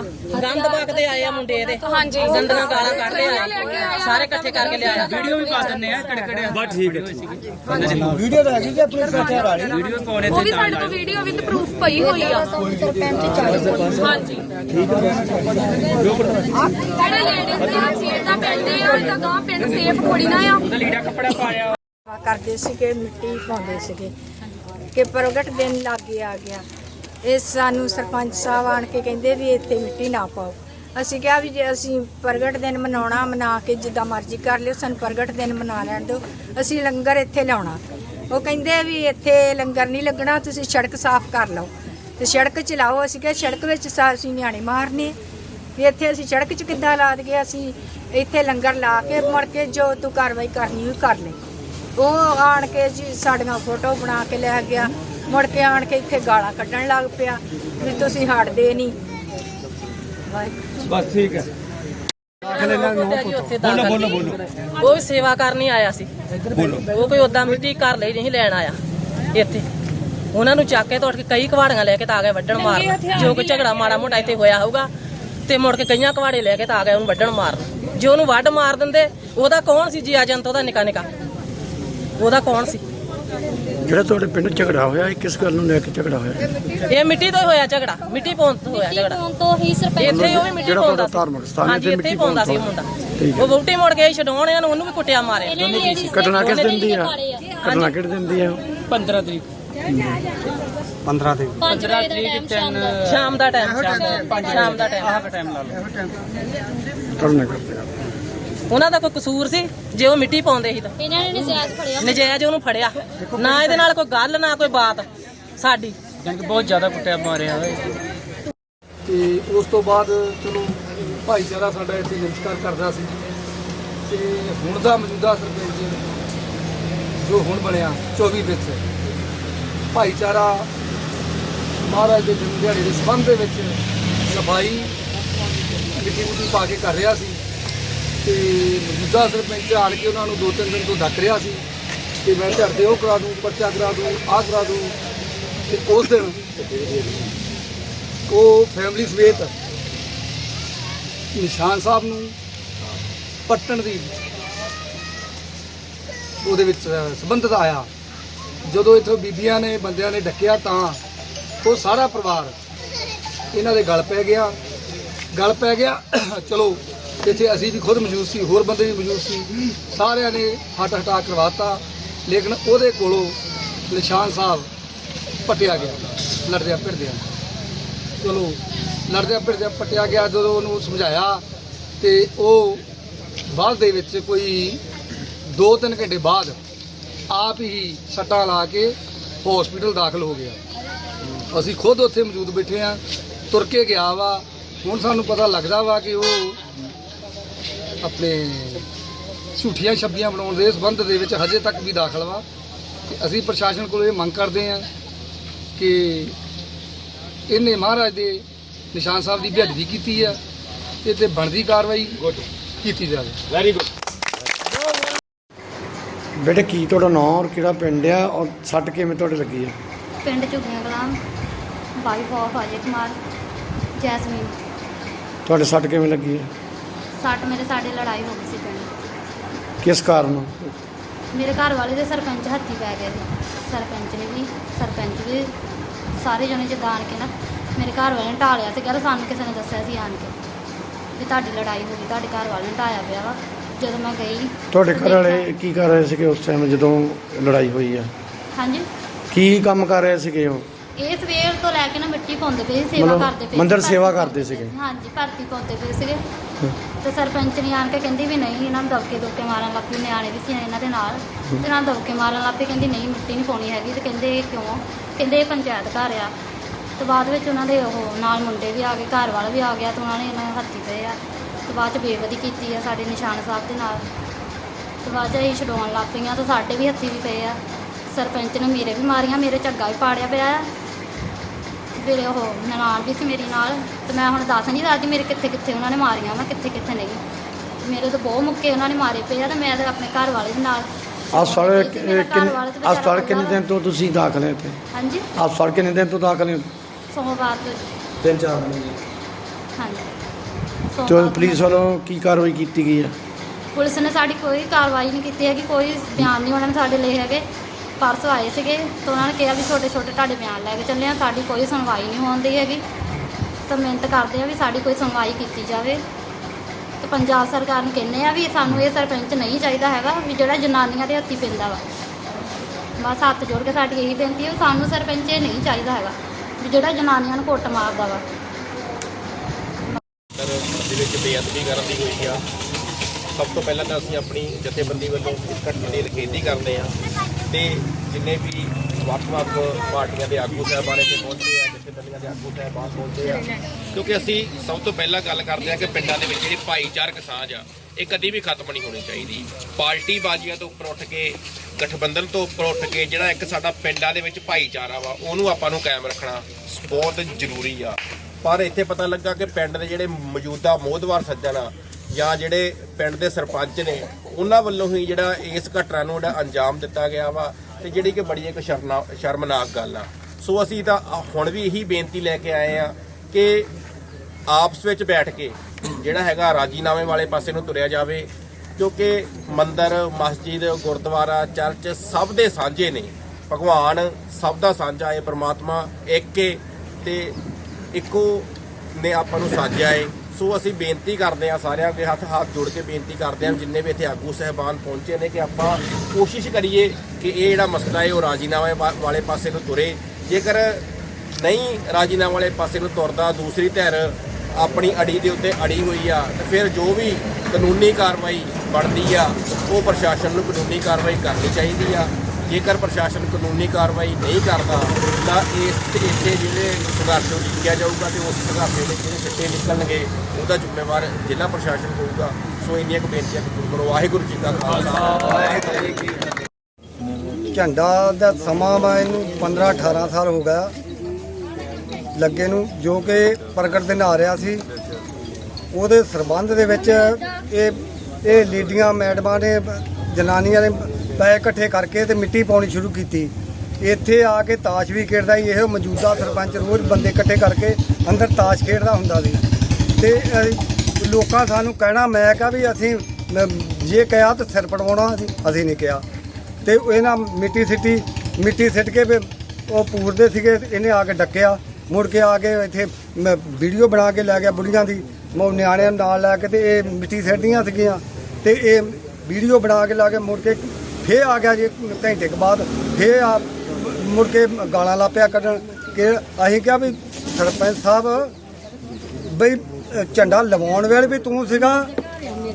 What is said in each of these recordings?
ਆ ਗੰਦ ਬਕਦੇ ਆਏ ਆ ਮੁੰਡੇ ਇਹਦੇ। ਹਾਂਜੀ। ਗੰਦੀਆਂ ਗਾਲਾਂ ਕੱਢਦੇ ਆ। ਸਾਰੇ ਇਕੱਠੇ ਕਰਕੇ ਲਿਆਇਆ। ਵੀਡੀਓ ਵੀ ਪਾ ਦਿੰਨੇ ਆ ਕਿਹੜੇ ਬਸ ਠੀਕ ਹੈ। ਵੀਡੀਓ ਤਾਂ ਹੈਗੀ ਕਿ ਪੁਲਿਸ ਬੈਠੇ ਵਾਲੀ ਵੀਡੀਓ ਪਾਉਣੇ ਉਹ ਵੀ ਸਾਡੇ ਕੋਲ ਵੀਡੀਓ ਵਿਦ ਪ੍ਰੂਫ ਪਈ ਹੋਈ ਆ। ਹਾਂਜੀ। ਜਿਹੜੇ ਲੇਡੀਜ਼ ਦੇ ਸੀਟ ਦਾ ਪਿੰਡ ਆ ਤਾਂ ਗਾਂ ਪਿੰਡ ਸੇਫ ਥੋੜੀ ਨਾ ਆ। ਲੀੜਾ ਕੱਪੜਾ ਪਾਇਆ। ਕਰਦੇ ਸੀਗੇ ਮਿੱਟੀ ਪਾਉਂਦੇ ਸੀਗੇ। ਕਿ ਪ੍ਰਗਟ ਦਿਨ ਲਾਗੇ ਆ ਗਿਆ। ਇਹ ਸਾਨੂੰ ਸਰਪੰਚ ਸਾਹਿਬ ਆਣ ਕੇ ਕਹਿੰਦੇ ਵੀ ਇੱਥੇ ਮਿੱਟੀ ਨਾ ਪਾਓ। ਅਸੀਂ ਕਿਹਾ ਵੀ ਜੇ ਅਸੀਂ ਪ੍ਰਗਟ ਦਿਨ ਮਨਾਉਣਾ, ਮਨਾ ਕੇ ਜਿੱਦਾਂ ਮਰਜ਼ੀ ਕਰ ਲਿਓ, ਸਾਨੂੰ ਪ੍ਰਗਟ ਦਿਨ ਮਨਾ ਲੈਣ ਦਿਓ। ਅਸੀਂ ਲੰਗਰ ਇੱਥੇ ਲਾਉਣਾ ਉਹ ਕਹਿੰਦੇ ਵੀ ਇੱਥੇ ਲੰਗਰ ਨਹੀਂ ਲੱਗਣਾ, ਤੁਸੀਂ ਸੜਕ ਸਾਫ਼ ਕਰ ਲਓ। ਤੇ ਸੜਕ ਚ ਲਾਓ। ਅਸੀਂ ਕਿਹਾ ਸੜਕ ਵਿੱਚ ਸਾ- ਅਸੀਂ ਨਿਆਣੇ ਮਾਰਨੇ। ਵੀ ਇੱਥੇ ਅਸੀਂ ਸੜਕ 'ਚ ਕਿੱਦਾਂ ਲਾ ਦਗੇ ਅਸੀਂ ਇੱਥੇ ਲੰਗਰ ਲਾ ਕੇ ਮੁੜ ਕੇ ਜੋ ਤੂੰ ਕਾਰਵਾਈ ਕਰਨੀ ਹੋਈ ਕਰ ਲੈ। ਉਹ ਆਣ ਕੇ ਜੀ ਸਾਡੀਆਂ ਫੋਟੋ ਬਣਾ ਕੇ ਲੈ ਗਿਆ। ਮੁੜ ਕੇ ਆਣ ਕੇ ਇੱਥੇ ਗਾਲਾਂ ਕੱਢਣ ਲੱਗ ਪਿਆ ਵੀ ਤੁਸੀਂ ਹਟਦੇ ਨਹੀਂ। ਬਸ ਠੀਕ ਹੈ। ਬੋਲੋ ਬੋਲੋ ਬੋਲੋ ਉਹ ਵੀ ਸੇਵਾ ਕਰਨੀ ਆਇਆ ਸੀ। ਉਹ ਕੋਈ ਉਦਾਂ ਮਿੱਟੀ ਘਰ ਲਈ ਨਹੀਂ ਲੈਣ ਆਇਆ ਇੱਥੇ। ਉਹਨਾਂ ਨੂੰ ਚੱਕ ਕੇ ਤੋੜ ਕੇ ਕਈ ਕਵਾੜੀਆਂ ਲੈ ਕੇ ਤਾਂ ਆ ਗਏ ਵੱਢਣ ਮਾਰਨ। ਜੋ ਕੋਈ ਝਗੜਾ ਮਾੜਾ ਮੋਟਾ ਇੱਥੇ ਹੋਇਆ ਹੋਊਗਾ ਤੇ ਮੁੜ ਕੇ ਕਈਆਂ ਕਵਾੜੇ ਲੈ ਕੇ ਤਾਂ ਆ ਗਏ ਉਹਨੂੰ ਵੱਢਣ ਮਾਰਨ। ਜੇ ਉਹਨੂੰ ਵੱਢ ਮਾਰ ਦਿੰਦੇ ਉਹਦਾ ਕੌਣ ਸੀ ਜੀ ਏਜੰਟ ਉਹਦਾ ਨਿਕਾ ਨਿਕਾ ਉਹਦਾ ਕੌਣ ਸੀ? ਜਿਹੜਾ ਤੁਹਾਡੇ ਪਿੰਡ ਝਗੜਾ ਹੋਇਆ ਇਹ ਕਿਸ ਗੱਲ ਨੂੰ ਲੈ ਕੇ ਝਗੜਾ ਹੋਇਆ? ਇਹ ਮਿੱਟੀ ਤੋਂ ਹੀ ਹੋਇਆ ਝਗੜਾ ਮਿੱਟੀ ਪਾਉਣ ਤੋਂ ਹੋਇਆ ਝਗੜਾ। ਫੋਨ ਤੋਂ ਹੀ ਸਰਪੰਚ ਇੱਥੇ ਹੀ ਉਹ ਵੀ ਮਿੱਟੀ ਜਿਹੜਾ ਪਾਉਂਦਾ ਤੁਹਾਡਾ ਧਾਰਮਿਕ ਸਥਾਨ ਹੈ ਹਾਂਜੀ ਇੱਥੇ ਹੀ ਮਿੱਟੀ ਪਾਉਂਦਾ ਸੀ ਉਹ। ਮੁੰਡਾ। ਠੀਕ ਹੈ। ਉਹ ਵੋਟੀ ਮੁੜ ਕੇ ਛਡਾਉਣ ਇਹਨਾਂ ਨੂੰ ਉਹਨੂੰ ਵੀ ਕੁੱਟਿਆ ਮਾਰਿਆ। ਘਟਨਾ ਕਿਸ ਦਿਨ ਦੀ ਆ? ਘਟਨਾ ਕਿਹੜੇ ਦਿਨ ਦੀ ਆ? 15 ਤਰੀਕ। 15 ਦੀ 5 ਵਜੇ ਦਾ ਟਾਈਮ ਸ਼ਾਮ ਦਾ। ਸ਼ਾਮ ਦਾ ਟਾਈਮ ਸ਼ਾਮ ਦਾ ਟਾਈਮ ਆਹ ਟਾਈਮ ਲਾ ਲਓ। ਕਰਨਾ ਕਰਦੇ ਆ। ਉਹਨਾਂ ਦਾ ਕੋਈ ਕਸੂਰ ਸੀ ਜੇ ਉਹ ਮਿੱਟੀ ਪਾਉਂਦੇ ਸੀ ਤਾਂ। ਇਹਨਾਂ ਨੇ ਨਜਾਇਜ਼ ਫੜਿਆ। ਨਜਾਇਜ਼ ਉਹਨੂੰ ਫੜਿਆ। ਨਾ ਇਹਦੇ ਨਾਲ ਕੋਈ ਗੱਲ ਨਾ ਕੋਈ ਬਾਤ ਸਾਡੀ। ਜੰਗ ਬਹੁਤ ਜ਼ਿਆਦਾ ਕੁੱਟਿਆ ਮਾਰਿਆ ਹੋਇਆ ਤੇ ਉਸ ਤੋਂ ਬਾਅਦ ਚਲੋ ਭਾਈਚਾਰਾ ਸਾਡਾ ਇੱਥੇ ਨਮਸਕਾਰ ਕਰਦਾ ਸੀ। ਤੇ ਹੁਣ ਦਾ ਮੌਜੂਦਾ ਸਰਪੰਚ ਜੋ ਹੁਣ ਬਣਿਆ 24 ਵਿੱਚ। ਭਾਈਚਾਰਾ ਮਹਾਰਾਜ ਦੇ ਜਨਮ ਦਿਹਾੜੇ ਦੇ ਸੰਬੰਧ ਦੇ ਵਿੱਚ ਸਫ਼ਾਈ ਮਿੱਟੀ ਮੁੱਟੀ ਪਾ ਕੇ ਕਰ ਰਿਹਾ ਸੀ। ਤੇ ਮੌਜੂਦਾ ਸਰਪੰਚ ਆਣ ਕੇ ਉਹਨਾਂ ਨੂੰ ਦੋ ਤਿੰਨ ਦਿਨ ਤੋਂ ਡੱਕ ਰਿਹਾ ਸੀ ਕਿ ਮੈਂ ਘਰ ਦੇ ਉਹ ਕਰਾ ਦੂੰ, ਪਰਚਾ ਕਰਾ ਦੂੰ, ਆਹ ਕਰਾ ਦੂੰ ਤੇ ਉਸ ਦਿਨ ਉਹ ਫੈਮਿਲੀ ਸਮੇਤ ਨਿਸ਼ਾਨ ਸਾਹਿਬ ਨੂੰ ਪੱਟਣ ਦੀ ਉਹਦੇ ਵਿੱਚ ਸੰਬੰਧਤ ਆਇਆ। ਜਦੋਂ ਇੱਥੋਂ ਬੀਬੀਆਂ ਨੇ, ਬੰਦਿਆਂ ਨੇ ਡੱਕਿਆ ਤਾਂ ਉਹ ਸਾਰਾ ਪਰਿਵਾਰ ਇਹਨਾਂ ਦੇ ਗਲ ਪੈ ਗਿਆ। ਗਲ ਪੈ ਗਿਆ, ਚਲੋ ਇੱਥੇ ਅਸੀਂ ਵੀ ਖੁਦ ਮੌਜੂਦ ਸੀ, ਹੋਰ ਬੰਦੇ ਵੀ ਮੌਜੂਦ ਸੀ। ਸਾਰਿਆਂ ਨੇ ਹਟ ਹਟਾ ਕਰਵਾਤਾ, ਲੇਕਿਨ ਉਹਦੇ ਕੋਲੋਂ ਨਿਸ਼ਾਨ ਸਾਹਿਬ ਪਟਿਆ ਗਿਆ, ਲੜਦਿਆਂ ਭਿੜਦਿਆਂ ਚਲੋ, ਲੜਦਿਆਂ ਭਿੜਦਿਆਂ ਪਟਿਆ ਗਿਆ, ਜਦੋਂ ਉਹਨੂੰ ਸਮਝਾਇਆ ਤੇ ਉਹ ਬਾਅਦ ਦੇ ਵਿੱਚ ਕੋਈ 2-3 ਘੰਟੇ ਬਾਅਦ ਆਪ ਹੀ ਸੱਟਾਂ ਲਾ ਕੇ ਹਸਪੀਟਲ ਦਾਖਲ ਹੋ ਗਿਆ। ਅਸੀਂ ਖੁਦ ਉੱਥੇ ਮੌਜੂਦ ਬੈਠੇ ਆ ਤੁਰ ਕੇ ਗਿਆ ਵਾ। ਹੁਣ ਸਾਨੂੰ ਪਤਾ ਲੱਗਦਾ ਵਾ ਕਿ ਉਹ ਆਪਣੇ ਝੂਠੀਆਂ ਛੱਬੀਆਂ ਬਣਾਉਣ ਦੇ ਸੰਬੰਧ ਦੇ ਵਿੱਚ ਹਜੇ ਤੱਕ ਵੀ ਦਾਖਲ ਵਾ। ਅਸੀਂ ਪ੍ਰਸ਼ਾਸਨ ਕੋਲ ਇਹ ਮੰਗ ਕਰਦੇ ਆ ਕਿ ਇਹਨੇ ਮਹਾਰਾਜ ਦੇ ਨਿਸ਼ਾਨ ਸਾਹਿਬ ਦੀ ਬੇਅਦਬੀ ਕੀਤੀ ਆ ਤੇ ਤੇ ਬਣਦੀ ਕਾਰਵਾਈ ਕੀਤੀ ਜਾਵੇ। ਬੇਟੇ ਕੀ ਤੁਹਾਡਾ ਨਾਮ ਔਰ ਕਿਹੜਾ ਪਿੰਡ ਆ ਔਰ ਸੱਟ ਕਿਵੇਂ ਤੁਹਾਡੇ ਲੱਗੀ ਆ? ਪਿੰਡ Jhuggian Kalan wife of Ajay Kumar Jasmine. ਤੁਹਾਡੇ ਸੱਟ ਕਿਵੇਂ ਲੱਗੀ ਆ? ਸੱਟ ਮੇਰੇ ਸਾਡੇ ਲੜਾਈ ਹੋ ਗਈ ਸੀ ਪਿੰਡ। ਕਿਸ ਕਾਰਨ? ਮੇਰੇ ਘਰ ਵਾਲੇ ਦੇ ਸਰਪੰਚ ਹੱਥੀ ਪੈ ਗਏ ਸੀ। ਸਰਪੰਚ ਨੇ ਵੀ ਸਰਪੰਚ ਵੀ ਸਾਰੇ ਜਣੇ ਜਿੱਦਾਂ ਆਣ ਕੇ ਨਾ ਮੇਰੇ ਘਰ ਵਾਲੇ ਨੇ ਢਾਲਿਆ ਸੀ ਕਹਿੰਦਾ ਸਾਨੂੰ ਕਿਸੇ ਨੇ ਦੱਸਿਆ ਸੀ ਆਣ ਕੇ ਵੀ ਤੁਹਾਡੀ ਲੜਾਈ ਹੋ ਗਈ ਤੁਹਾਡੇ ਘਰ ਵਾਲੇ ਨੇ ਢਾਇਆ ਪਿਆ ਵਾ। ਜਦੋਂ ਮੈਂ ਗਈ ਤੁਹਾਡੇ ਘਰ ਵਾਲੇ ਕੀ ਕਰ ਰਹੇ ਸੀਗੇ ਉਸ ਟਾਈਮ ਜਦੋਂ ਲੜਾਈ ਹੋਈ ਆ? ਹਾਂਜੀ। ਕੀ ਕੰਮ ਕਰ ਰਹੇ ਸੀਗੇ ਉਹ? ਇਹ ਸਵੇਰ ਤੋਂ ਲੈ ਕੇ ਨਾ ਮਿੱਟੀ ਪਾਉਂਦੇ ਪਏ ਸੀ, ਸੇਵਾ ਕਰਦੇ ਪਏ ਸੀ, ਮੰਦਿਰ ਸੇਵਾ ਕਰਦੇ ਸੀਗੇ? ਹਾਂਜੀ ਭਰਤੀ ਪਾਉਂਦੇ ਪਏ ਸੀਗੇ। ਤੇ ਸਰਪੰਚ ਨੇ ਆਣ ਕੇ ਕਹਿੰਦੀ ਵੀ ਨਹੀਂ, ਇਹਨਾਂ ਨੂੰ ਦਬਕੇ ਦੁਬਕੇ ਮਾਰਨ ਲੱਗ ਪਈ, ਨਿਆਣੇ ਵੀ ਸੀ ਇਹਨਾਂ ਦੇ ਨਾਲ। ਤੇ ਨਾਲ ਦਬਕੇ ਮਾਰਨ ਲੱਗ ਪਈ, ਕਹਿੰਦੀ ਨਹੀਂ, ਮਿੱਟੀ ਨਹੀਂ ਪਾਉਣੀ ਹੈਗੀ। ਤੇ ਕਹਿੰਦੇ ਇਹ ਕਿਉਂ? ਕਹਿੰਦੇ ਇਹ ਪੰਚਾਇਤ ਘਰ ਆ। ਤੇ ਬਾਅਦ ਵਿੱਚ ਉਹਨਾਂ ਦੇ ਉਹ ਨਾਲ ਮੁੰਡੇ ਵੀ ਆ ਗਏ ਘਰ ਵਾਲਾ ਵੀ ਆ ਗਿਆ ਤੇ ਉਹਨਾਂ ਨੇ ਇਹਨਾਂ ਦੇ ਹੱਥੀ ਪਏ ਆ। ਤੇ ਬਾਅਦ ਚ ਬੇਵਦੀ ਕੀਤੀ ਆ ਸਾਡੇ ਨਿਸ਼ਾਨ ਸਾਹਿਬ ਦੇ ਨਾਲ। ਤੇ ਬਾਅਦ ਚ ਅਸੀਂ ਛਡਾਉਣ ਲੱਗ ਪਈਆਂ ਤੇ ਸਾਡੇ ਵੀ ਹੱਥੀ ਵੀ ਪਏ ਆ। ਸਰਪੰਚ ਨੇ ਮੇਰੇ ਵੀ ਮਾਰੀਆਂ, ਮੇਰੇ ਝੱਗਾ ਵੀ ਪਾੜਿਆ ਪਿਆ ਆ। ਮੇਰੇ ਉਹ ਨਨਾਣ ਵੀ ਸੀ ਮੇਰੀ ਨਾਲ ਤੇ ਮੈਂ ਹੁਣ ਦੱਸ ਨਹੀਂ ਸਕਦੀ ਮੇਰੇ ਕਿੱਥੇ ਕਿੱਥੇ ਉਹਨਾਂ ਨੇ ਮਾਰੀਆਂ ਮੈਂ ਕਿੱਥੇ ਕਿੱਥੇ ਨਹੀਂ। ਮੇਰੇ ਤਾਂ ਬਹੁਤ ਮੁੱਕੇ ਉਹਨਾਂ ਨੇ ਮਾਰੇ ਪਏ ਆ ਤੇ ਮੈਂ ਤਾਂ ਆਪਣੇ ਘਰ ਵਾਲੇ ਦੇ ਨਾਲ। ਹਸਪਤਾਲ ਮੇਰਾ ਕਿੰਨੇ ਵਾਲਾ ਤੇ ਵਿਚਾਰਾ ਹਸਪਤਾਲ ਕਿੰਨੇ ਦਿਨ ਤੋਂ ਤੁਸੀਂ ਦਾਖਲ ਹੈ ਇੱਥੇ? ਹਾਂਜੀ। ਹਸਪਤਾਲ ਕਿੰਨੇ ਦਿਨ ਤੋਂ ਦਾਖਲ ਹੋ ਸੋਮਵਾਰ ਤੋਂ ਤਿੰਨ ਚਾਰ ਦਿਨ ਹਾਂਜੀ। ਤੇ ਪੁਲਿਸ ਵੱਲੋਂ ਕੀ ਕਾਰਵਾਈ ਕੀਤੀ ਗਈ ਹੈ ਪੁਲਿਸ ਨੇ ਸਾਡੀ ਕੋਈ ਕਾਰਵਾਈ ਨਹੀਂ ਕੀਤੀ ਹੈਗੀ ਕੋਈ ਬਿਆਨ ਨਹੀਂ ਉਹਨਾਂ ਨੇ ਸਾਡੇ ਲਏ ਹੈਗੇ। ਪਰਸੋਂ ਆਏ ਸੀਗੇ ਤਾਂ ਉਹਨਾਂ ਨੇ ਕਿਹਾ ਵੀ ਛੋਟੇ ਛੋਟੇ ਤੁਹਾਡੇ ਬਿਆਨ ਲੈ ਕੇ ਚੱਲੇ ਆ ਸਾਡੀ ਕੋਈ ਸੁਣਵਾਈ ਨਹੀਂ ਹੁੰਦੀ ਹੈਗੀ। ਤਾਂ ਮਿਹਨਤ ਕਰਦੇ ਆ ਵੀ ਸਾਡੀ ਕੋਈ ਸੁਣਵਾਈ ਕੀਤੀ ਜਾਵੇ। ਤੇ ਪੰਜਾਬ ਸਰਕਾਰ ਨੂੰ ਕਹਿੰਦੇ ਆ ਵੀ ਸਾਨੂੰ ਇਹ ਸਰਪੰਚ ਨਹੀਂ ਚਾਹੀਦਾ ਹੈਗਾ ਵੀ ਜਿਹੜਾ ਜਨਾਨੀਆਂ ਦੇ ਹੱਥੀ ਪੈਂਦਾ ਵਾ। ਬਸ ਹੱਥ ਜੋੜ ਕੇ ਸਾਡੀ ਇਹੀ ਬੇਨਤੀ ਹੈ ਸਾਨੂੰ ਸਰਪੰਚ ਇਹ ਨਹੀਂ ਚਾਹੀਦਾ ਹੈਗਾ ਵੀ ਜਿਹੜਾ ਜਨਾਨੀਆਂ ਨੂੰ ਕੁੱਟ ਮਾਰਦਾ ਵਾ। ਦੇ ਵਿੱਚ ਬੇਅਦਬੀ ਕਰਨ ਦੀ ਹੋਈ ਆ, ਸਭ ਤੋਂ ਪਹਿਲਾਂ ਤਾਂ ਅਸੀਂ ਆਪਣੀ ਜਥੇਬੰਦੀ ਵੱਲੋਂ ਇਸ ਘਟਨਾ ਦੀ ਨਿਖੇਧੀ ਕਰਦੇ ਆ ਤੇ ਜਿੰਨੇ ਵੀ ਵੱਖ-ਵੱਖ ਪਾਰਟੀਆਂ ਦੇ ਆਗੂ ਸਾਹਿਬਾਨ ਇੱਥੇ ਪਹੁੰਚੇ ਆ, ਜਥੇਬੰਦੀਆਂ ਦੇ ਆਗੂ ਸਾਹਿਬਾਨ ਪਹੁੰਚੇ ਆ। ਕਿਉਂਕਿ ਅਸੀਂ ਸਭ ਤੋਂ ਪਹਿਲਾਂ ਗੱਲ ਕਰਦੇ ਆ ਕਿ ਪਿੰਡਾਂ ਦੇ ਵਿੱਚ ਜਿਹੜੀ ਭਾਈਚਾਰਕ ਸਾਂਝ ਆ, ਇਹ ਕਦੀ ਵੀ ਖਤਮ ਨਹੀਂ ਹੋਣੀ ਚਾਹੀਦੀ। ਪਾਰਟੀ ਬਾਜ਼ੀਆਂ ਤੋਂ ਉੱਪਰ ਉੱਠ ਕੇ, ਗਠਬੰਧਨ ਤੋਂ ਉੱਪਰ ਉੱਠ ਕੇ ਜਿਹੜਾ ਇੱਕ ਸਾਡਾ ਪਿੰਡਾਂ ਦੇ ਵਿੱਚ ਭਾਈਚਾਰਾ ਵਾ, ਉਹਨੂੰ ਆਪਾਂ ਨੂੰ ਕਾਇਮ ਰੱਖਣਾ ਬਹੁਤ ਜ਼ਰੂਰੀ ਆ। ਪਰ ਇੱਥੇ ਪਤਾ ਲੱਗਾ ਕਿ ਪਿੰਡ ਦੇ ਜਿਹੜੇ ਮੌਜੂਦਾ ਮੋਹਦਵਾਰ ਸੱਜਣ ਆ ਜਾਂ ਜਿਹੜੇ ਪਿੰਡ ਦੇ ਸਰਪੰਚ ਨੇ, ਉਹਨਾਂ ਵੱਲੋਂ ਹੀ ਜਿਹੜਾ ਇਸ ਘਟਨਾ ਨੂੰ ਜਿਹੜਾ ਅੰਜਾਮ ਦਿੱਤਾ ਗਿਆ ਵਾ ਤੇ ਜਿਹੜੀ ਕਿ ਬੜੀ ਇੱਕ ਸ਼ਰਨਾ, ਸ਼ਰਮਨਾਕ ਗੱਲ ਆ। ਸੋ ਅਸੀਂ ਤਾਂ ਹੁਣ ਵੀ ਇਹੀ ਬੇਨਤੀ ਲੈ ਕੇ ਆਏ ਆ ਕਿ ਆਪਸ ਵਿੱਚ ਬੈਠ ਕੇ ਜਿਹੜਾ ਹੈਗਾ ਰਾਜੀਨਾਮੇ ਵਾਲੇ ਪਾਸੇ ਨੂੰ ਤੁਰਿਆ ਜਾਵੇ, ਕਿਉਂਕਿ ਮੰਦਰ, ਮਸਜਿਦ, ਗੁਰਦੁਆਰਾ, ਚਰਚ ਸਭ ਦੇ ਸਾਂਝੇ ਨੇ। ਭਗਵਾਨ ਸਭ ਦਾ ਸਾਂਝਾ ਹੈ, ਪ੍ਰਮਾਤਮਾ ਇੱਕ ਏ ਤੇ ਇੱਕੋ ਨੇ ਆਪਾਂ ਨੂੰ ਸਾਜਿਆ ਏ। ਸੋ ਅਸੀਂ ਬੇਨਤੀ ਕਰਦੇ ਹਾਂ ਸਾਰਿਆਂ ਅੱਗੇ ਹੱਥ ਹੱਥ ਜੋੜ ਕੇ ਬੇਨਤੀ ਕਰਦੇ ਹਾਂ ਜਿੰਨੇ ਵੀ ਇੱਥੇ ਆਗੂ ਸਹਿਬਾਨ ਪਹੁੰਚੇ ਨੇ ਕਿ ਆਪਾਂ ਕੋਸ਼ਿਸ਼ ਕਰੀਏ ਕਿ ਇਹ ਜਿਹੜਾ ਮਸਲਾ ਹੈ ਉਹ ਰਾਜੀਨਾਮੇ ਵਾਲੇ ਪਾਸੇ ਨੂੰ ਤੁਰੇ। ਜੇਕਰ ਨਹੀਂ ਰਾਜੀਨਾਮੇ ਵਾਲੇ ਪਾਸੇ ਨੂੰ ਤੁਰਦਾ, ਦੂਸਰੀ ਧਿਰ ਆਪਣੀ ਅੜੀ ਦੇ ਉੱਤੇ ਅੜੀ ਹੋਈ ਆ, ਤੇ ਫਿਰ ਜੋ ਵੀ ਕਾਨੂੰਨੀ ਕਾਰਵਾਈ ਬਣਦੀ ਆ, ਉਹ ਪ੍ਰਸ਼ਾਸਨ ਨੂੰ ਕਾਨੂੰਨੀ ਕਾਰਵਾਈ ਕਰਨੀ ਚਾਹੀਦੀ ਆ। ਜੇਕਰ ਪ੍ਰਸ਼ਾਸਨ ਕਾਨੂੰਨੀ ਕਾਰਵਾਈ ਨਹੀਂ ਕਰਦਾ, ਤਾਂ ਇਸ ਇੱਥੇ ਜਿਹੜੇ ਸੰਘਰਸ਼ ਨੂੰ ਲਿਖਿਆ ਜਾਊਗਾ ਤੇ ਉਸ ਸੰਘਰਸ਼ ਦੇ ਜਿਹੜੇ ਸਿੱਟੇ ਨਿਕਲਣਗੇ, ਉਹਦਾ ਜ਼ਿੰਮੇਵਾਰ ਜ਼ਿਲ੍ਹਾ ਪ੍ਰਸ਼ਾਸਨ ਹੋਊਗਾ। ਸੋ ਇੰਨੀਆਂ ਕੁ ਬੇਨਤੀਆਂ ਕਰੋ। ਵਾਹਿਗੁਰੂ ਜੀ ਦਾ ਖਾਲਸਾ। ਵਾਹਿਗੁਰੂ ਜੀ ਕੀ ਫਤਿਹ ਝੰਡਾ ਦਾ ਸਮਾਂ ਵਾ ਇਹਨੂੰ 15 18 ਸਾਲ ਹੋ ਗਿਆ ਲੱਗੇ ਨੂੰ, ਜੋ ਕਿ ਪ੍ਰਗਟ ਦਿਨ ਆ ਰਿਹਾ ਸੀ। ਉਹਦੇ ਸਰਬੰਧ ਦੇ ਵਿੱਚ ਇਹ ਇਹ ਲੀਡੀਆਂ, ਮੈਡਮਾਂ ਨੇ, ਜਨਾਨੀਆਂ ਨੇ ਪੈਸੇ ਇਕੱਠੇ ਕਰਕੇ ਤੇ ਮਿੱਟੀ ਪਾਉਣੀ ਸ਼ੁਰੂ ਕੀਤੀ। ਇੱਥੇ ਆ ਕੇ ਤਾਸ਼ ਵੀ ਖੇਡਦਾ ਸੀ ਇਹ ਮੌਜੂਦਾ ਸਰਪੰਚ ਰੋਜ਼ ਬੰਦੇ ਇਕੱਠੇ ਕਰਕੇ ਅੰਦਰ ਤਾਸ਼ ਖੇਡਦਾ ਹੁੰਦਾ ਸੀ। ਤੇ ਅਹ, ਲੋਕਾਂ ਸਾਨੂੰ ਕਹਿਣਾ ਮੈਂ ਕਿਹਾ ਵੀ ਅਸੀਂ ਮ- ਜੇ ਕਿਹਾ ਤਾਂ ਸਿਰ ਪੜਵਾਉਣਾ ਅਸੀਂ ਅਸੀਂ ਨਹੀਂ ਕਿਹਾ। ਤੇ ਇਹਨਾਂ ਮਿੱਟੀ ਸਿੱਟੀ ਮਿੱਟੀ ਸਿੱਟ ਕੇ ਵੀ ਉਹ ਪੂਰਦੇ ਸੀਗੇ ਤੇ ਇਹਨੇ ਆ ਕੇ ਡੱਕਿਆ। ਮੁੜ ਕੇ ਆ ਕੇ ਇੱਥੇ ਮ- ਵੀਡੀਓ ਬਣਾ ਕੇ ਲੈ ਗਿਆ ਬੁੜੀਆਂ ਦੀ ਮੋ ਨਿਆਣਿਆਂ ਨੂੰ ਨਾਲ ਲੈ ਕੇ ਤੇ ਇਹ ਮਿੱਟੀ ਸਿੱਟਦੀਆਂ ਸੀਗੀਆਂ। ਤੇ ਇਹ ਵੀਡੀਓ ਬਣਾ ਕੇ ਲਾ ਕੇ ਮੁੜ ਕੇ ਫੇਰ ਆ ਗਿਆ ਜੀ ਘੰਟੇ ਕੁ ਬਾਅਦ, ਫੇਰ ਆ ਮੁੜ ਕੇ ਗਾਲਾਂ ਲਾ ਪਿਆ ਕੱਢਣ ਕਿ ਅਸੀਂ ਕਿਹਾ ਵੀ ਸਰਪੰਚ ਸਾਹਿਬ ਬਈ ਝੰਡਾ ਲਵਾਉਣ ਵੇਲੇ ਵੀ ਤੂੰ ਸੀਗਾ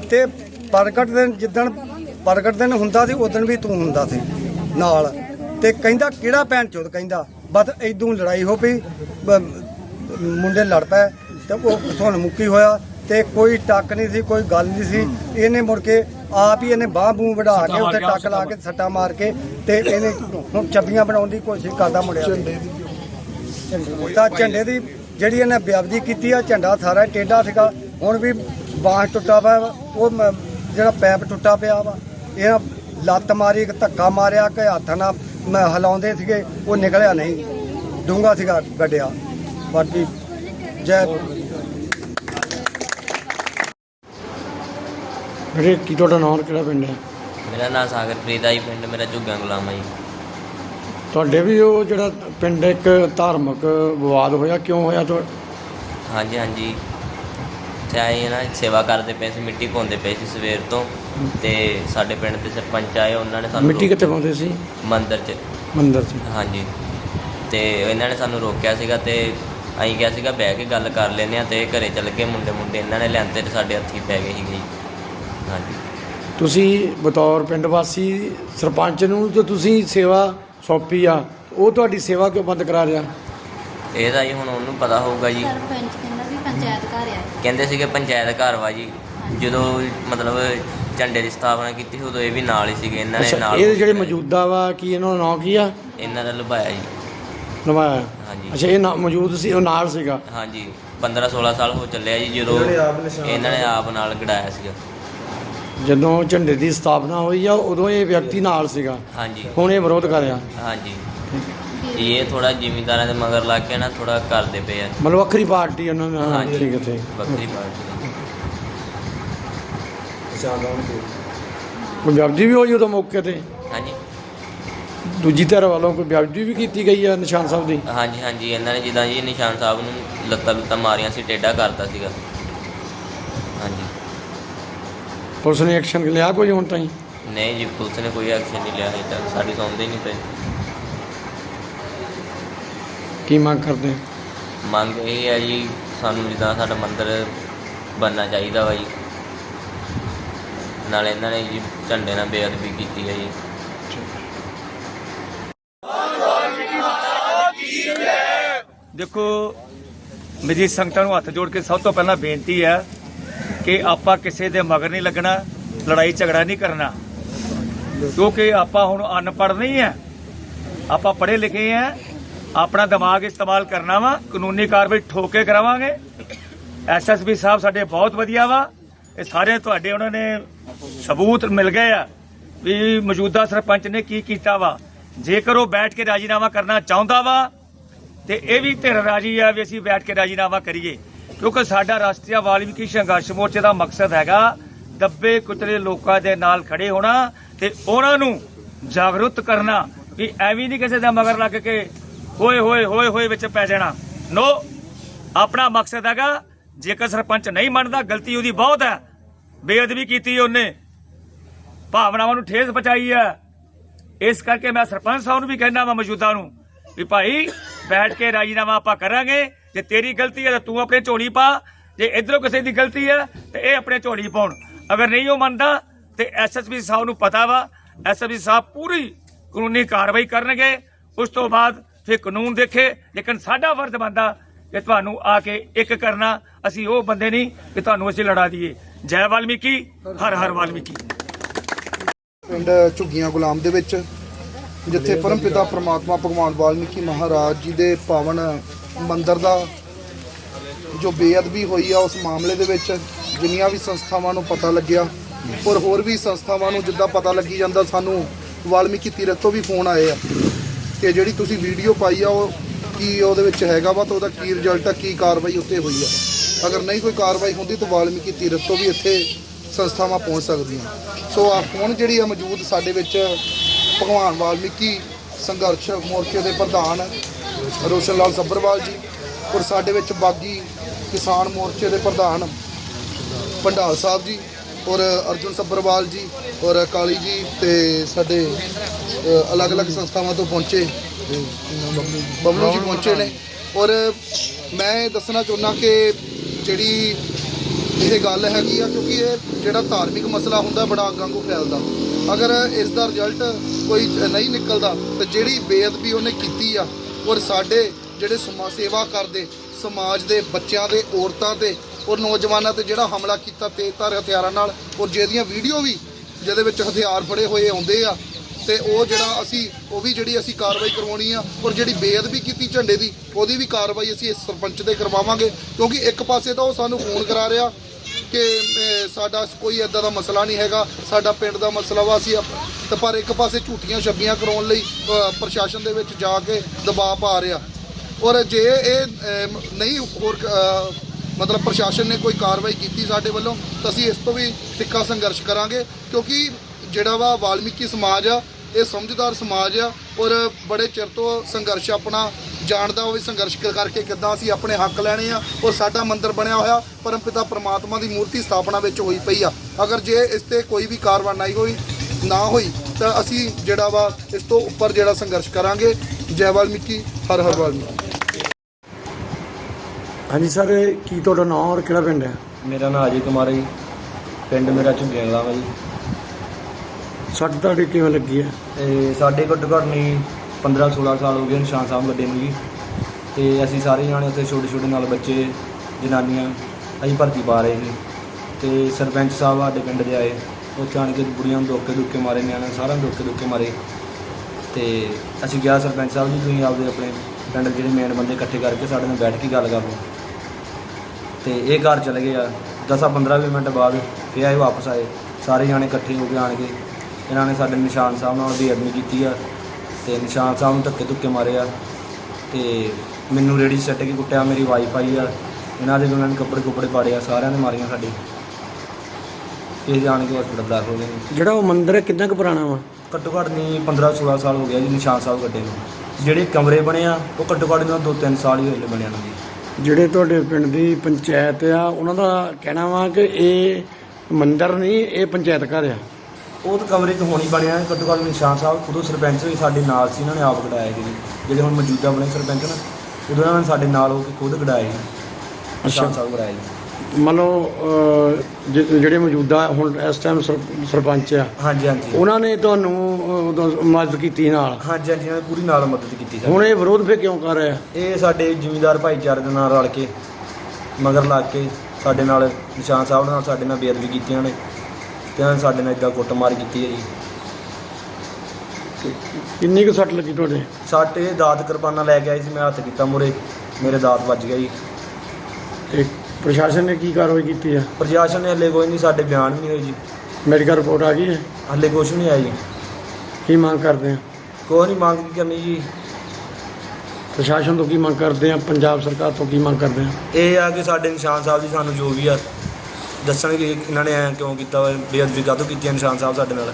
ਤੇ ਪ੍ਰਗਟ ਦਿਨ ਜਿੱਦਣ ਪ੍ਰਗਟ ਦਿਨ ਹੁੰਦਾ ਸੀ, ਉਦੋਂ ਵੀ ਤੂੰ ਹੁੰਦਾ ਸੀ ਨਾਲ। ਤੇ ਕਹਿੰਦਾ ਕਿਹੜਾ ਭੈਣ ਚੋਦ ਕਹਿੰਦਾ? ਬਸ ਇਦੋਂ ਲੜਾਈ ਹੋ ਪਈ ਮੁੰਡੇ ਲੜ ਪਏ ਤੇ ਉਹ ਸੁਣ ਮੁੱਕੀ ਹੋਇਆ ਤੇ ਕੋਈ ਟੱਕ ਨਹੀਂ ਸੀ, ਕੋਈ ਗੱਲ ਨਹੀਂ ਸੀ। ਇਹਨੇ ਮੁੜ ਕੇ ਆਪ ਹੀ ਇਹਨੇ ਬਾਹ ਬੂ ਵਢਾ ਕੇ ਉੱਥੇ ਟੱਕ ਲਾ ਕੇ ਸੱਟਾ ਮਾਰ ਕੇ ਤੇ ਇਹਨੇ ਹੁਣ ਚੱਬੀਆਂ ਬਣਾਉਣ ਦੀ ਕੋਸ਼ਿਸ਼ ਕਰਦਾ ਮੁੰਡਿਆ ਤਾਂ ਝੰਡੇ ਦੀ ਜਿਹੜੀ ਇਹਨੇ ਬਿਆਬਦੀ ਕੀਤੀ ਆ ਝੰਡਾ ਸਾਰਾ ਟੇਢਾ ਸੀਗਾ। ਹੁਣ ਵੀ ਬਾਂਹ ਟੁੱਟਾ ਪਿਆ ਵਾ, ਉਹ ਜਿਹੜਾ ਪੈਪ ਟੁੱਟਾ ਪਿਆ ਵਾ ਇਹ ਲੱਤ ਮਾਰੀ ਇੱਕ ਧੱਕਾ ਮਾਰਿਆ ਕਿ ਹੱਥ ਨਾਲ ਮ- ਹਿਲਾਉਂਦੇ ਸੀਗੇ ਉਹ ਨਿਕਲਿਆ ਨਹੀਂ। ਡੂੰਗਾ ਸੀਗਾ ਗੱਡਿਆ। ਬਾਕੀ ਜੈ ਵੀਰੇ ਕੀ ਤੁਹਾਡਾ ਨਾਮ ਔਰ ਕਿਹੜਾ ਪਿੰਡ ਹੈ? ਮੇਰਾ ਨਾਮ ਸਾਗਰਪ੍ਰੀਤ ਆ ਜੀ ਪਿੰਡ ਮੇਰਾ ਝੁੱਗਾ ਗੁਲਾਮ ਆ ਜੀ। ਤੁਹਾਡੇ ਵੀ ਉਹ ਜਿਹੜਾ ਪਿੰਡ ਇੱਕ ਧਾਰਮਿਕ ਵਿਵਾਦ ਹੋਇਆ ਕਿਉਂ ਹੋਇਆ ਤੁਹਾ- ਹਾਂਜੀ ਹਾਂਜੀ। ਤੇ ਆਏ ਨਾ ਸੇਵਾ ਕਰਦੇ ਪਏ ਸੀ ਮਿੱਟੀ ਪਾਉਂਦੇ ਪਏ ਸੀ ਸਵੇਰ ਤੋਂ। ਤੇ ਸਾਡੇ ਪਿੰਡ ਦੇ ਸਰਪੰਚ ਆਏ ਉਹਨਾਂ ਨੇ ਸਾਨੂੰ ਮਿੱਟੀ ਕਿੱਥੇ ਪਾਉਂਦੇ ਸੀ? ਮੰਦਰ 'ਚ। ਮੰਦਿਰ 'ਚ। ਹਾਂਜੀ। ਤੇ ਇਹਨਾਂ ਨੇ ਸਾਨੂੰ ਰੋਕਿਆ ਸੀਗਾ ਤੇ ਅਸੀਂ ਕਿਹਾ ਸੀਗਾ ਬਹਿ ਕੇ ਗੱਲ ਕਰ ਲੈਂਦੇ ਆ ਤੇ ਇਹ ਘਰੇ ਚੱਲ ਗਏ ਮੁੰਡੇ ਮੁੰਡੇ ਇਹਨਾਂ ਨੇ ਲੈਂਦੇ ਤੇ ਸਾਡੇ ਹੱਥੀ ਪੈ ਗਏ ਸੀਗੇ ਜੀ। ਹਾਂਜੀ। ਤੁਸੀਂ ਬਤੌਰ ਪਿੰਡ ਵਾਸੀ ਸਰਪੰਚ ਨੂੰ ਜੋ ਤੁਸੀਂ ਸੇਵਾ ਸੌਂਪੀ ਆ ਉਹ ਤੁਹਾਡੀ ਸੇਵਾ ਕਿਉਂ ਬੰਦ ਕਰਾ ਰਿਹਾ? ਇਹਦਾ ਜੀ ਹੁਣ ਉਹਨੂੰ ਪਤਾ ਹੋਊਗਾ ਜੀ। ਸਰਪੰਚ ਕਹਿੰਦਾ ਵੀ ਪੰਚਾਇਤ ਘਰ ਆ। ਕਹਿੰਦੇ ਸੀਗੇ ਪੰਚਾਇਤ ਘਰ ਵਾ ਜੀ। ਜਦੋਂ ਮਤਲਬ ਝੰਡੇ ਦੀ ਸਥਾਪਨਾ ਕੀਤੀ ਸੀ ਉਦੋਂ ਇਹ ਵੀ ਨਾਲ ਹੀ ਸੀਗੇ ਇਹਨਾਂ ਨੇ ਨਾਲ ਇਹ ਜਿਹੜੇ ਮੌਜੂਦਾ ਵਾ ਕੀ ਇਹਨਾਂ ਦਾ ਨਾਂ ਕੀ ਆ? ਇਹਨਾਂ ਦਾ ਲੁਭਾਇਆ ਜੀ। ਨਵਾਇਆ ਹਾਂਜੀ। ਅੱਛਾ ਇਹ ਨਾ ਮੌਜੂਦ ਸੀ ਉਹ ਨਾਲ ਸੀਗਾ? ਹਾਂਜੀ। 15 16 ਸਾਲ ਹੋ ਚੱਲਿਆ ਜੀ ਜਦੋਂ ਇਹਨਾਂ ਨੇ ਆਪ ਨਾਲ ਗੜਾਇਆ ਸੀਗਾ। ਜਦੋਂ ਝੰਡੇ ਦੀ ਸਥਾਪਨਾ ਹੋਈ ਆ ਉਦੋਂ ਇਹ ਵਿਅਕਤੀ ਨਾਲ ਸੀਗਾ। ਹਾਂਜੀ। ਹੁਣ ਇਹ ਵਿਰੋਧ ਕਰ ਰਿਹਾ। ਹਾਂਜੀ। ਇਹ ਥੋੜਾ ਜ਼ਿਮੀਂਦਾਰਾਂ ਦੇ ਮਗਰ ਲੱਗ ਕੇ ਨਾ ਥੋੜਾ ਕਰਦੇ ਪਏ ਆ। ਮਤਲਬ ਵੱਖਰੀ ਪਾਰਟੀ ਉਹਨਾਂ ਹਾਂ, ਹਾਂਜੀ। ਠੀਕ ਹੈ ਠੀਕ ਵੱਖਰੀ ਪਾਰਟੀ। ਕੋਈ ਵਿਅਕਤੀ ਵੀ ਹੋਈ ਉਦੋਂ ਮੌਕੇ ਤੇ। ਹਾਂਜੀ। ਦੂਜੀ ਧਿਰ ਵੱਲੋਂ ਕੋਈ ਵਿਅਕਤੀ ਵੀ ਕੀਤੀ ਗਈ ਆ ਨਿਸ਼ਾਨ ਸਾਹਿਬ ਦੀ? ਹਾਂਜੀ ਹਾਂਜੀ। ਇਹਨਾਂ ਨੇ ਜਿੱਦਾਂ ਜੀ ਨਿਸ਼ਾਨ ਸਾਹਿਬ ਨੂੰ ਲੱਤਾਂ ਲੁੱਤਾਂ ਮਾਰੀਆਂ ਸੀ ਟੇਢਾ ਕਰਤਾ ਸੀਗਾ। ਪੁਲਿਸ ਨੇ ਐਕਸ਼ਨ ਲਿਆ ਕੋਈ ਹੁਣ ਤਾਈਂ? ਨਹੀਂ ਜੀ ਪੁਲਿਸ ਨੇ ਕੋਈ ਐਕਸ਼ਨ ਨਹੀਂ ਲਿਆ ਹਜੇ ਤੱਕ। ਸਾਡੀ ਸੁਣਦੇ ਹੀ ਨਹੀਂ ਪਏ। ਕੀ ਮੰਗ ਕਰਦੇ? ਮੰਗ ਇਹ ਹੈ ਜੀ ਸਾਨੂੰ ਜਿੱਦਾਂ ਸਾਡਾ ਮੰਦਿਰ ਬਣਨਾ ਚਾਹੀਦਾ ਵਾ ਜੀ। ਨਾਲ ਇਹਨਾਂ ਨੇ ਜੀ ਝੰਡੇ ਨਾਲ ਬੇਅਦਬੀ ਕੀਤੀ ਹੈ ਜੀ। ਦੇਖੋ ਮੇਰੀ ਸੰਗਤਾਂ ਨੂੰ ਹੱਥ ਜੋੜ ਕੇ ਸਭ ਤੋਂ ਪਹਿਲਾਂ ਬੇਨਤੀ ਹੈ ਕਿ ਆਪਾਂ ਕਿਸੇ ਦੇ ਮਗਰ ਨਹੀਂ ਲੱਗਣਾ, ਲੜਾਈ ਝਗੜਾ ਨਹੀਂ ਕਰਨਾ। ਕਿਉਂਕਿ ਆਪਾਂ ਹੁਣ ਅਨਪੜ੍ਹ ਨਹੀਂ ਹੈ ਆਪਾਂ ਪੜ੍ਹੇ ਲਿਖੇ ਆ ਆਪਣਾ ਦਿਮਾਗ ਇਸਤੇਮਾਲ ਕਰਨਾ ਵਾ, ਕਾਨੂੰਨੀ ਕਾਰਵਾਈ ਠੋਕ ਕੇ ਕਰਾਵਾਂਗੇ ਐਸਐਸਪੀ ਸਾਹਿਬ ਸਾਡੇ ਬਹੁਤ ਵਧੀਆ ਵਾ। ਇਹ ਸਾਰੇ ਤੁਹਾਡੇ ਉਹਨਾਂ ਨੇ ਸਬੂਤ ਮਿਲ ਗਏ ਆ ਵੀ ਮੌਜੂਦਾ ਸਰਪੰਚ ਨੇ ਕੀ ਕੀਤਾ ਵਾ। ਜੇਕਰ ਉਹ ਬੈਠ ਕੇ ਰਾਜੀਨਾਮਾ ਕਰਨਾ ਚਾਹੁੰਦਾ ਵਾ, ਤੇ ਇਹ ਵੀ ਧਿਰ ਰਾਜੀ ਆ ਵੀ ਅਸੀਂ ਬੈਠ ਕੇ ਰਾਜੀਨਾਮਾ ਕਰੀਏ। ਕਿਉਂਕਿ ਸਾਡਾ ਰਾਸ਼ਟਰੀ ਵਾਲਮੀਕੀ ਸੰਘਰਸ਼ ਮੋਰਚੇ ਦਾ ਮਕਸਦ ਹੈਗਾ ਦੱਬੇ ਕੁਚਲੇ ਲੋਕਾਂ ਦੇ ਨਾਲ ਖੜੇ ਹੋਣਾ ਤੇ ਉਹਨਾਂ ਨੂੰ ਜਾਗਰੂਕ ਕਰਨਾ ਵੀ ਐਵੇਂ ਨਹੀਂ ਕਿਸੇ ਦਾ ਮਗਰ ਲੱਗ ਕੇ ਹੋਏ ਹੋਏ ਹੋਏ ਹੋਏ ਵਿੱਚ ਪੈ ਜਾਣਾ। ਨੋ, ਆਪਣਾ ਮਕਸਦ ਹੈਗਾ, ਜੇਕਰ ਸਰਪੰਚ ਨਹੀਂ ਮੰਨਦਾ, ਗਲਤੀ ਉਹਦੀ ਬਹੁਤ ਹੈ। ਬੇਅਦਬੀ ਕੀਤੀ ਉਹਨੇ। ਭਾਵਨਾਵਾਂ ਨੂੰ ਠੇਸ ਪਹੁੰਚਾਈ ਹੈ। ਇਸ ਕਰਕੇ ਮੈਂ ਸਰਪੰਚ ਸਾਹਿਬ ਨੂੰ ਵੀ ਕਹਿਣਾ ਵਾ, ਮੌਜੂਦਾ ਨੂੰ, ਵੀ ਭਾਈ, ਬੈਠ ਕੇ ਰਾਜੀਨਾਮਾ ਆਪਾਂ ਕਰਾਂਗੇ। ਜੇ ਤੇਰੀ ਗਲਤੀ ਹੈ ਤਾਂ ਤੂੰ ਆਪਣੇ ਝੋਲੀ ਪਾ। ਜੇ ਇਧਰੋਂ ਕਿਸੇ ਦੀ ਗਲਤੀ ਹੈ ਤੇ ਇਹ ਆਪਣੇ ਝੋਲੀ ਪਾਉਣ। ਅਗਰ ਨਹੀਂ ਉਹ ਮੰਨਦਾ ਤੇ ਐਸਐਸਪੀ ਸਾਹਿਬ ਨੂੰ ਪਤਾ ਵਾ। ਐਸਐਸਪੀ ਸਾਹਿਬ ਪੂਰੀ ਕਾਨੂੰਨੀ ਕਾਰਵਾਈ ਕਰਨਗੇ। ਉਸ ਤੋਂ ਬਾਅਦ ਫਿਰ ਕਾਨੂੰਨ ਦੇਖੇ। ਲੇਕਿਨ ਸਾਡਾ ਫਰਜ਼ ਬਣਦਾ ਕਿ ਤੁਹਾਨੂੰ ਆ ਕੇ ਇੱਕ ਕਰਨਾ। ਅਸੀਂ ਉਹ ਬੰਦੇ ਨਹੀਂ ਕਿ ਤੁਹਾਨੂੰ ਅਸੀਂ ਲੜਾ ਦਈਏ। ਜੈ ਵਾਲਮੀਕੀ ਹਰ ਹਰ ਵਾਲਮੀਕੀ। ਪਿੰਡ ਝੁੱਗੀਆਂ ਗੁਲਾਮ ਦੇ ਵਿੱਚ ਜਿੱਥੇ ਪਰਮਪਿਤਾ ਪ੍ਰਮਾਤਮਾ ਭਗਵਾਨ ਵਾਲਮੀਕੀ ਮਹਾਰਾਜ ਜੀ ਦੇ ਪਾਵਨ ਮੰਦਰ ਦਾ ਜੋ ਬੇਅਦਬੀ ਹੋਈ ਆ ਉਸ ਮਾਮਲੇ ਦੇ ਵਿੱਚ ਜਿੰਨੀਆਂ ਵੀ ਸੰਸਥਾਵਾਂ ਨੂੰ ਪਤਾ ਲੱਗਿਆ ਔਰ ਹੋਰ ਵੀ ਸੰਸਥਾਵਾਂ ਨੂੰ ਜਿੱਦਾਂ ਪਤਾ ਲੱਗੀ ਜਾਂਦਾ ਸਾਨੂੰ ਵਾਲਮੀਕੀ ਤੀਰਥ ਤੋਂ ਵੀ ਫੋਨ ਆਏ ਆ ਕਿ ਜਿਹੜੀ ਤੁਸੀਂ ਵੀਡੀਓ ਪਾਈ ਆ ਉਹ ਕੀ ਉਹਦੇ ਵਿੱਚ ਹੈਗਾ ਵਾ ਤਾਂ ਉਹਦਾ ਕੀ ਰਿਜ਼ਲਟ ਆ, ਕੀ ਕਾਰਵਾਈ ਉੱਤੇ ਹੋਈ ਆ। ਅਗਰ ਨਹੀਂ ਕੋਈ ਕਾਰਵਾਈ ਹੁੰਦੀ ਤਾਂ ਵਾਲਮੀਕੀ ਤੀਰਥ ਤੋਂ ਵੀ ਇੱਥੇ ਸੰਸਥਾਵਾਂ ਪਹੁੰਚ ਸਕਦੀਆਂ। ਸੋ ਆ ਫੋਨ ਜਿਹੜੀ ਆ ਮੌਜੂਦ ਸਾਡੇ ਵਿੱਚ ਭਗਵਾਨ ਵਾਲਮੀਕੀ ਸੰਘਰਸ਼ ਮੋਰਚੇ ਦੇ ਪ੍ਰਧਾਨ ਰੋਸ਼ਨ ਲਾਲ ਸੱਭਰਵਾਲ ਜੀ ਔਰ ਸਾਡੇ ਵਿੱਚ ਬਾਗੀ ਕਿਸਾਨ ਮੋਰਚੇ ਦੇ ਪ੍ਰਧਾਨ ਭੰਡਾਲ ਸਾਹਿਬ ਜੀ ਔਰ ਅਰਜੁਨ ਸੱਭਰਵਾਲ ਜੀ ਔਰ ਕਾਲੀ ਜੀ ਤੇ ਸਾਡੇ ਅਲੱਗ-ਅਲੱਗ ਸੰਸਥਾਵਾਂ ਤੋਂ ਪਹੁੰਚੇ ਬਬਲੂ ਜੀ ਪਹੁੰਚੇ ਨੇ। ਔਰ ਮੈਂ ਇਹ ਦੱਸਣਾ ਚਾਹੁੰਦਾ ਕਿ ਜਿਹੜੀ ਇਹ ਗੱਲ ਹੈਗੀ ਆ, ਕਿਉਂਕਿ ਇਹ ਜਿਹੜਾ ਧਾਰਮਿਕ ਮਸਲਾ ਹੁੰਦਾ, ਬੜਾ ਗੰਗੂ ਫੈਲਦਾ। ਅਗਰ ਇਸ ਦਾ ਰਿਜ਼ਲਟ ਕੋਈ ਨਹੀਂ ਨਿਕਲਦਾ, ਤਾਂ ਜਿਹੜੀ ਬੇਅਦਬੀ ਉਹਨੇ ਕੀਤੀ ਆ ਔਰ ਸਾਡੇ ਜਿਹੜੇ ਸਮਾਜ ਸੇਵਾ ਕਰਦੇ, ਸਮਾਜ ਦੇ ਬੱਚਿਆਂ ਦੇ, ਔਰਤਾਂ ਤੇ ਔਰ ਨੌਜਵਾਨਾਂ ਤੇ ਜਿਹੜਾ ਹਮਲਾ ਕੀਤਾ ਤੇਜ਼ਧਾਰ ਹਥਿਆਰਾਂ ਨਾਲ, ਔਰ ਜਿਹਦੀਆਂ ਵੀਡੀਓ ਵੀ ਜਿਹਦੇ ਵਿੱਚ ਹਥਿਆਰ ਫੜੇ ਹੋਏ ਆਉਂਦੇ ਆ, ਤੇ ਉਹ ਜਿਹੜਾ ਅਸੀਂ, ਉਹ ਵੀ ਜਿਹੜੀ ਅਸੀਂ ਕਾਰਵਾਈ ਕਰਵਾਉਣੀ ਆ, ਔਰ ਜਿਹੜੀ ਬੇਅਦਬੀ ਕੀਤੀ ਝੰਡੇ ਦੀ, ਉਹਦੀ ਵੀ ਕਾਰਵਾਈ ਅਸੀਂ ਇਸ ਸਰਪੰਚ 'ਤੇ ਕਰਵਾਵਾਂਗੇ, ਕਿਉਂਕਿ ਇੱਕ ਪਾਸੇ ਤਾਂ ਉਹ ਸਾਨੂੰ ਫੋਨ ਕਰਾ ਰਿਹਾ ਕਿ ਸਾਡਾ ਕੋਈ ਐਦਾਂ ਦਾ ਮਸਲਾ ਨਹੀਂ ਹੈਗਾ। ਸਾਡਾ ਪਿੰਡ ਦਾ ਮਸਲਾ ਵਾ, ਅਸੀਂ ਆਪ- ਤੇ ਪਰ ਇੱਕ ਪਾਸੇ ਝੂਠੀਆਂ ਛੱਬੀਆਂ ਕਰਾਉਣ ਲਈ ਪ੍ਰਸ਼ਾਸਨ ਦੇ ਵਿੱਚ ਜਾ ਕੇ ਦਬਾਅ ਪਾ ਰਿਹਾ। ਔਰ ਜੇ ਇਹ ਨਹੀਂ ਹੋਰ ਮਤਲਬ ਪ੍ਰਸ਼ਾਸਨ ਨੇ ਕੋਈ ਕਾਰਵਾਈ ਕੀਤੀ ਸਾਡੇ ਵੱਲੋਂ, ਤਾਂ ਅਸੀਂ ਇਸ ਤੋਂ ਵੀ ਤਿੱਖਾ ਸੰਘਰਸ਼ ਕਰਾਂਗੇ। ਕਿਉਂਕਿ ਜਿਹੜਾ ਵਾ ਵਾਲਮੀਕੀ ਸਮਾਜ ਆ, ਇਹ ਸਮਝਦਾਰ ਸਮਾਜ ਆ, ਔਰ ਬੜੇ ਚਿਰ ਤੋਂ ਸੰਘਰਸ਼ ਆਪਣਾ ਜਾਣਦਾ ਉਹ ਵੀ ਸੰਘਰਸ਼ ਕਰ- ਕਰਕੇ ਕਿੱਦਾਂ ਅਸੀਂ ਆਪਣੇ ਹੱਕ ਲੈਣੇ ਆ ਔਰ ਸਾਡਾ ਮੰਦਿਰ ਬਣਿਆ ਹੋਇਆ ਪਰਮਪਿਤਾ ਪ੍ਰਮਾਤਮਾ ਦੀ ਮੂਰਤੀ ਸਥਾਪਨਾ ਵਿੱਚ ਹੋਈ ਪਈ ਆ। ਅਗਰ ਜੇ ਇਸ ਤੇ ਕੋਈ ਵੀ ਕਾਰਵਾਈ ਹੋਈ ਨਾ ਹੋਈ ਤਾਂ ਅਸੀਂ ਜਿਹੜਾ ਵਾ ਇਸ ਤੋਂ ਉੱਪਰ ਜਿਹੜਾ ਸੰਘਰਸ਼ ਕਰਾਂਗੇ। ਜੈ ਵਾਲਮੀਕੀ ਹਰ ਹਰ ਵਾਲਮੀਕੀ। ਹਾਂਜੀ ਸਰ ਕੀ ਤੁਹਾਡਾ ਨਾਮ ਔਰ ਕਿਹੜਾ ਪਿੰਡ ਹੈ? ਮੇਰਾ ਨਾਮ ਅਜੇ ਕੁਮਾਰ ਹੈ ਜੀ। ਪਿੰਡ ਮੇਰਾ ਝੁੰਗੀਆਂ ਵਾ ਜੀ। ਸੱਟ ਤੁਹਾਡੀ ਕਿਵੇਂ ਲੱਗੀ ਹੈ? ਤੇ ਸਾਡੇ ਘੱਟੋ ਘੱਟ ਨਹੀਂ 15 16 ਸਾਲ ਹੋ ਗਏ ਨਿਸ਼ਾਨ ਸਾਹਿਬ ਗੱਡੇ ਨੂੰ ਜੀ। ਤੇ ਅਸੀਂ ਸਾਰੇ ਜਾਣੇ ਉੱਥੇ ਛੋਟੇ ਛੋਟੇ ਨਾਲ ਬੱਚੇ, ਜਨਾਨੀਆਂ, ਅਸੀਂ ਭਰਤੀ ਪਾ ਰਹੇ ਸੀ। ਤੇ ਸਰਪੰਚ ਸਾਹਿਬ ਸਾਡੇ ਪਿੰਡ ਦੇ ਆਏ। ਉੱਥੇ ਆਣ ਕੇ ਬੁੜੀਆਂ ਨੂੰ ਧੋਕੇ ਧੁੱਕੇ ਮਾਰੇ, ਨਿਆਣਿਆਂ ਨੂੰ ਸਾਰਿਆਂ ਨੂੰ ਧੋਕੇ ਧੁੱਕੇ ਮਾਰੇ। ਤੇ ਅਸੀਂ ਕਿਹਾ, ਸਰਪੰਚ ਸਾਹਿਬ ਜੀ, ਤੁਸੀਂ ਆਪਦੇ ਆਪਣੇ ਪਿੰਡ ਜਿਹੜੇ ਮੇਨ ਬੰਦੇ ਇਕੱਠੇ ਕਰਕੇ ਸਾਡੇ ਨਾਲ ਬੈਠ ਕੇ ਗੱਲ ਕਰ। ਲਓ ਤੇ ਇਹ ਘਰ ਚਲੇ ਗਏ ਆ। 10 15 ਵੀਹ ਮਿੰਟ ਬਾਅਦ ਫਿਰ ਆਏ ਵਾਪਸ ਆਏ। ਸਾਰੇ ਜਾਣੇ ਇਕੱਠੇ ਹੋ ਕੇ ਆਣ ਕੇ, ਇਹਨਾਂ ਨੇ ਸਾਡੇ ਨਿਸ਼ਾਨ ਸਾਹਿਬ ਨਾਲ ਬੇਅਦਬੀ ਕੀਤੀ ਆ। ਤੇ ਨਿਸ਼ਾਨ ਸਾਹਿਬ ਨੂੰ ਧੱਕੇ ਧੁੱਕੇ ਮਾਰੇ ਆ ਤੇ ਮੈਨੂੰ ਰੇੜੀ ਸੱਟ ਕੇ ਕੁੱਟਿਆ ਮੇਰੀ ਵਾਈਫਾਈ ਆ। ਇਹਨਾਂ ਦੇ ਵੀ ਉਹਨਾਂ ਨੇ ਕੱਪੜੇ ਕੁੱਪੜੇ ਪਾੜੇ ਆ ਸਾਰਿਆਂ ਨੇ ਮਾਰੀਆਂ ਸਾਡੇ। ਇਹ ਜਾਣ ਕੇ ਹਸਪਤਾਲ ਦਾਖਲ ਹੋ ਗਏ ਨੇ। ਜਿਹੜਾ ਉਹ ਮੰਦਿਰ ਹੈ ਕਿੰਨਾ ਕੁ ਪੁਰਾਣਾ ਵਾ? ਘੱਟੋ ਘੱਟ ਨਹੀਂ 15 16 ਸਾਲ ਹੋ ਗਿਆ ਜੀ ਨਿਸ਼ਾਨ ਸਾਹਿਬ ਗੱਡੇ ਨੂੰ। ਜਿਹੜੇ ਕਮਰੇ ਬਣੇ ਆ ਉਹ ਘੱਟੋ ਘੱਟ ਨਾਲ 2-3 ਸਾਲ ਹੀ ਹੋਏ ਨੇ ਬਣਿਆ ਨੂੰ ਜੀ। ਜਿਹੜੇ ਤੁਹਾਡੇ ਪਿੰਡ ਦੀ ਪੰਚਾਇਤ ਆ ਉਹਨਾਂ ਦਾ ਕਹਿਣਾ ਵਾ ਕਿ ਇਹ ਮੰਦਿਰ ਨਹੀਂ ਇਹ ਪੰਚਾਇਤ ਘਰ ਆ। ਉਹ ਤਾਂ ਕਮਰੇ 'ਚ ਹੋਣੀ ਬਣਿਆ ਘੱਟੋ ਘੱਟ ਨਿਸ਼ਾਨ ਸਾਹਿਬ ਉਦੋਂ ਸਰਪੰਚ ਵੀ ਸਾਡੇ ਨਾਲ ਸੀ ਇਹਨਾਂ ਨੇ ਆਪ ਕਢਾਇਆ ਸੀ ਜੀ। ਜਿਹੜੇ ਹੁਣ ਮੌਜੂਦਾ ਬਣੇ ਸਰਪੰਚ ਨਾ ਉਦੋਂ ਇਹਨਾਂ ਨੇ ਸਾਡੇ ਨਾਲ ਹੋ ਕੇ ਖੁਦ ਕਢਾਏ ਸੀ। ਨਿਸ਼ਾਨ ਸਾਹਿਬ ਕਢਾਏ ਜੀ ਮੰਨ ਲਓ ਅਹ, ਜਿ- ਜਿਹੜੇ ਮੌਜੂਦਾ ਹੁਣ ਇਸ ਟਾਈਮ ਸਰਪੰਚ ਆ ਹਾਂਜੀ ਹਾਂਜੀ। ਉਹਨਾਂ ਨੇ ਤੁਹਾਨੂੰ ਅਹ, ਉਦੋਂ ਮਦਦ ਕੀਤੀ ਨਾਲ? ਹਾਂਜੀ ਹਾਂਜੀ ਇਹਨਾਂ ਨੇ ਪੂਰੀ ਨਾਲ ਮਦਦ ਕੀਤੀ ਸਾਡੀ। ਹੁਣ ਇਹ ਵਿਰੋਧ ਫੇ ਕਿਉਂ ਕਰ ਰਿਹਾ ਇਹ ਸਾਡੇ ਜ਼ਿਮੀਂਦਾਰ ਭਾਈਚਾਰੇ ਦੇ ਨਾਲ ਰਲ ਕੇ ਮਗਰ ਲੱਗ ਕੇ ਸਾਡੇ ਨਾਲ ਨਿਸ਼ਾਨ ਸਾਹਿਬ ਨਾਲ ਸਾਡੇ ਨਾਲ ਬੇਅਦਬੀ ਕੀਤੀਆਂ ਨੇ। ਤੇ ਇਹਨਾਂ ਨੇ ਸਾਡੇ ਨਾਲ ਇਦਾਂ ਕੁੱਟਮਾਰ ਕੀਤੀ ਹੈ ਜੀ? ਕਿੰਨੀ ਕੁ ਸੱਟ ਲੱਗੀ ਤੁਹਾਡੇ? ਸਾਡੇ ਦਾਤ ਕਿਰਪਾਨਾਂ ਲੈ ਕੇ ਆਏ ਸੀ ਮੈਂ ਹੱਥ ਕੀਤਾ ਮੁਰੇ ਮੇਰੇ ਦਾਤ ਵੱਜ ਗਿਆ ਜੀ। ਤੇ ਪ੍ਰਸ਼ਾਸਨ ਨੇ ਕੀ ਕਾਰਵਾਈ ਕੀਤੀ ਆ? ਪ੍ਰਸ਼ਾਸਨ ਨੇ ਹਲੇ ਕੋਈ ਨਹੀਂ ਸਾਡੇ ਬਿਆਨ ਵੀ ਨਹੀਂ ਹੋਏ ਜੀ। ਮੈਡੀਕਲ ਰਿਪੋਰਟ ਆ ਗਈ ਹੈ? ਹਲੇ ਕੁਛ ਨਹੀਂ ਆਇਆ ਜੀ। ਕੀ ਮੰਗ ਕਰਦੇ ਆ? ਕੋਈ ਨਹੀਂ ਮੰਗ ਕੀ ਕਰਨੀ ਜੀ। ਪ੍ਰਸ਼ਾਸਨ ਤੋਂ ਕੀ ਮੰਗ ਕਰਦੇ ਆ? ਪੰਜਾਬ ਸਰਕਾਰ ਤੋਂ ਕੀ ਮੰਗ ਕਰਦੇ ਆ? ਇਹ ਆ ਕਿ ਸਾਡੇ ਨਿਸ਼ਾਨ ਸਾਹਿਬ ਜੀ ਸਾਨੂੰ ਜੋ ਵੀ ਆ ਦੱਸਣਗੇ ਕਿ ਇਹਨਾਂ ਨੇ ਐਂ ਕਿਉਂ ਕੀਤਾ ਹੋਇਆ ਬੇਅਦਬੀ ਕਾਹਤੋਂ ਕੀਤੀ ਹੈ ਨਿਸ਼ਾਨ ਸਾਹਿਬ ਸਾਡੇ ਨਾਲ?